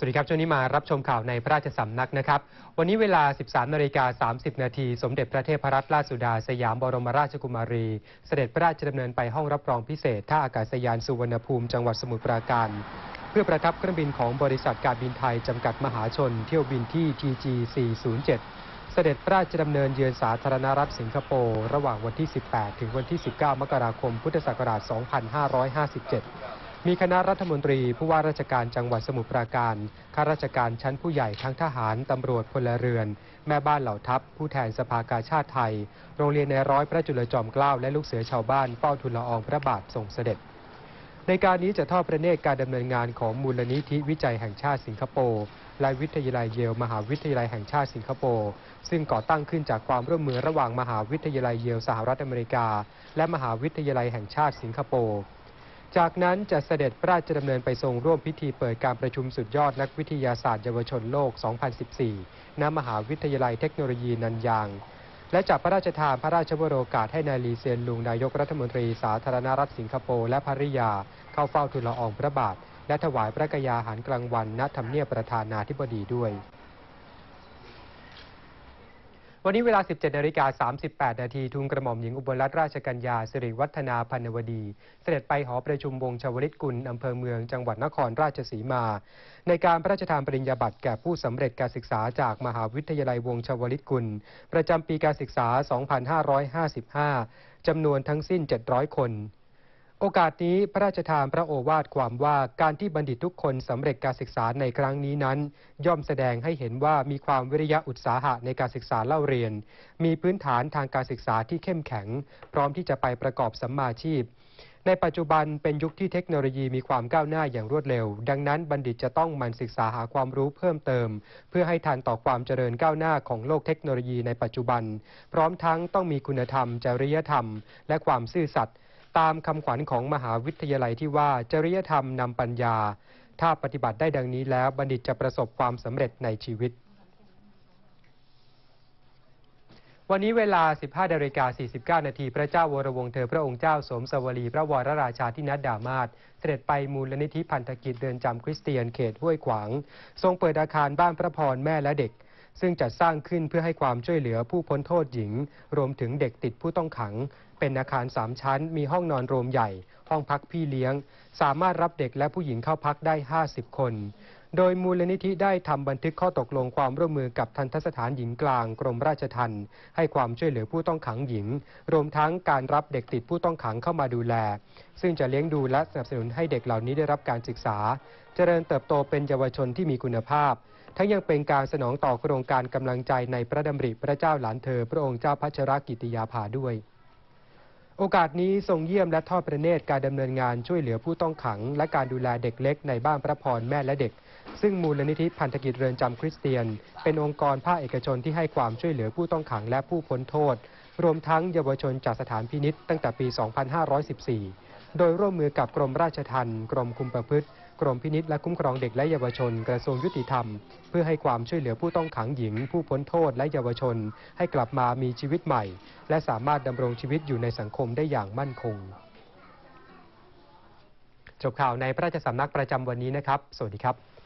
สวัสดีครับ ช่วงนี้มารับชมข่าวในพระราชสำนักนะครับ วันนี้เวลา 13นาฬิกา30 นาที สมเด็จพระเทพรัตนราชสุดา สยามบรมราชกุมารี เสด็จพระราชดำเนินไปห้องรับรองพิเศษท่าอากาศยานสุวรรณภูมิจังหวัดสมุทรปราการ เพื่อประทับเครื่องบินของบริษัทการบินไทย จำกัดมหาชน เที่ยวบินที่ TG 407 เสด็จพระราชดำเนินเยือนสาธารณรัฐสิงคโปร์ระหว่างวันที่ 18 ถึงวันที่ 19 มกราคม พุทธศักราช 2557 มีคณะรัฐมนตรีผู้ว่าราชการจังหวัดสมุทรปราการ ข้าราชการชั้นผู้ใหญ่ทั้งทหาร ตำรวจพลเรือน แม่บ้านเหล่าทัพ ผู้แทนสภากาชาติไทย โรงเรียนในร้อยพระจุลจอมเกล้าและลูกเสือชาวบ้านเฝ้าทูลละอองพระบาททรงเสด็จ ในการนี้จะทอดพระเนตรการดำเนินงานของมูลนิธิวิจัยแห่งชาติสิงคโปร์และวิทยาลัยเยลมหาวิทยาลัยแห่งชาติสิงคโปร์ซึ่งก่อตั้งขึ้นจากความร่วมมือระหว่างมหาวิทยาลัยเยลสหรัฐอเมริกา และมหาวิทยาลัยแห่งชาติสิงคโปร์ จากนั้นจะเสด็จพระราชดำเนินไปทรงร่วมพิธีเปิดการประชุมสุดยอดนักวิทยาศาสตร์เยาวชนโลก 2014 ณ มหาวิทยาลัยเทคโนโลยีนันยาง และจับพระราชทานพระราชวโรกาสให้นายลีเซียนลุงนายกรัฐมนตรีสาธารณรัฐสิงคโปร์และภริยา เข้าเฝ้าทูลละอองพระบาท และถวายพระกยาหารกลางวันณทำเนียบประธานาธิบดีด้วย วันนี้เวลา 17นาฬิกา38 นาทีทุนกระหม่อมหญิงอุบลรัตนราชกัญญาสิริวัฒนาพันวดี เสด็จไปหอประชุมวงชาวลิตกุลอำเภอเมืองจังหวัดนครราชสีมา ในการพระราชทานปริญญาบัตรแก่ผู้สำเร็จการศึกษาจากมหาวิทยาลัยวงชาวลิตกุล ประจำปีการศึกษา 2555จำนวนทั้งสิ้น 700 คน โอกาสนี้พระราชทานพระโอวาทความว่าการที่บัณฑิตทุกคนสำเร็จการศึกษาในครั้งนี้นั้น ย่อมแสดงให้เห็นว่ามีความวิริยะอุตสาหะในการศึกษาเล่าเรียน มีพื้นฐานทางการศึกษาที่เข้มแข็ง พร้อมที่จะไปประกอบสัมมาชีพ ในปัจจุบันเป็นยุคที่เทคโนโลยีมีความก้าวหน้าอย่างรวดเร็ว ดังนั้นบัณฑิตจะต้องมันศึกษาหาความรู้เพิ่มเติม เพื่อให้ทันต่อความเจริญก้าวหน้าของโลกเทคโนโลยีในปัจจุบัน พร้อมทั้งต้องมีคุณธรรมจริยธรรม และความซื่อสัตย์ ตามคำขวัญของมหาวิทยาลัยที่ว่าจริยธรรมนำปัญญา ถ้าปฏิบัติได้ดังนี้แล้วบัณฑิตจะประสบความสำเร็จในชีวิต วันนี้เวลา 15นาฬิกา49 นาทีพระเจ้าวรวงศ์เธอพระองค์เจ้าสมสวลีพระวรราชาธินัดดามาศเสด็จไปมูลนิธิพันธกิจเรือนจำคริสเตียนเขตห้วยขวาง ทรงเปิดอาคารบ้านพระพรแม่และเด็กซึ่งจัดสร้างขึ้นเพื่อให้ความช่วยเหลือผู้พ้นโทษหญิง รวมถึงเด็กติดผู้ต้องขัง เป็นอาคาร 3 ชั้น มีห้องนอนรวมใหญ่ ห้องพักพี่เลี้ยง สามารถรับเด็กและผู้หญิงเข้าพักได้ 50 คน โดยมูลนิธิได้ทำบันทึกข้อตกลงความร่วมมือกับทันทสถานหญิงกลางกรมราชทัณฑ์ให้ความช่วยเหลือผู้ต้องขังหญิง รวมทั้งการรับเด็กติดผู้ต้องขังเข้ามาดูแล ซึ่งจะเลี้ยงดูและสนับสนุนให้เด็กเหล่านี้ได้รับการศึกษา เจริญเติบโตเป็นเยาวชนที่มีคุณภาพทั้งยังเป็นการสนองต่อโครงการกำลังใจในพระดำริพระเจ้าหลานเธอ พระองค์เจ้าพัชรกิติยาภาด้วย โอกาสนี้ทรงเยี่ยมและทอดพระเนตรการดำเนินงานช่วยเหลือผู้ต้องขัง และการดูแลเด็กเล็กในบ้านพระพรแม่และเด็ก ซึ่งมูลนิธิพันธกิจเรือนจำคริสเตียน เป็นองค์กรภาคเอกชนที่ให้ความช่วยเหลือผู้ต้องขังและผู้พ้นโทษ รวมทั้งเยาวชนจากสถานพินิษตั้งแต่ปี 2514 โดยร่วมมือกับกรมราชทัณฑ์กรมคุมประพฤติ กรมพินิษและคุ้มครองเด็กและเยาวชนกระทรวงยุติธรรม เพื่อให้ความช่วยเหลือผู้ต้องขังหญิง ผู้พ้นโทษและเยาวชน ให้กลับมามีชีวิตใหม่ และสามารถดำรงชีวิตอยู่ในสังคมได้อย่างมั่นคง จบข่าวในพระราชสำนักประจำวันนี้นะครับ สวัสดีครับ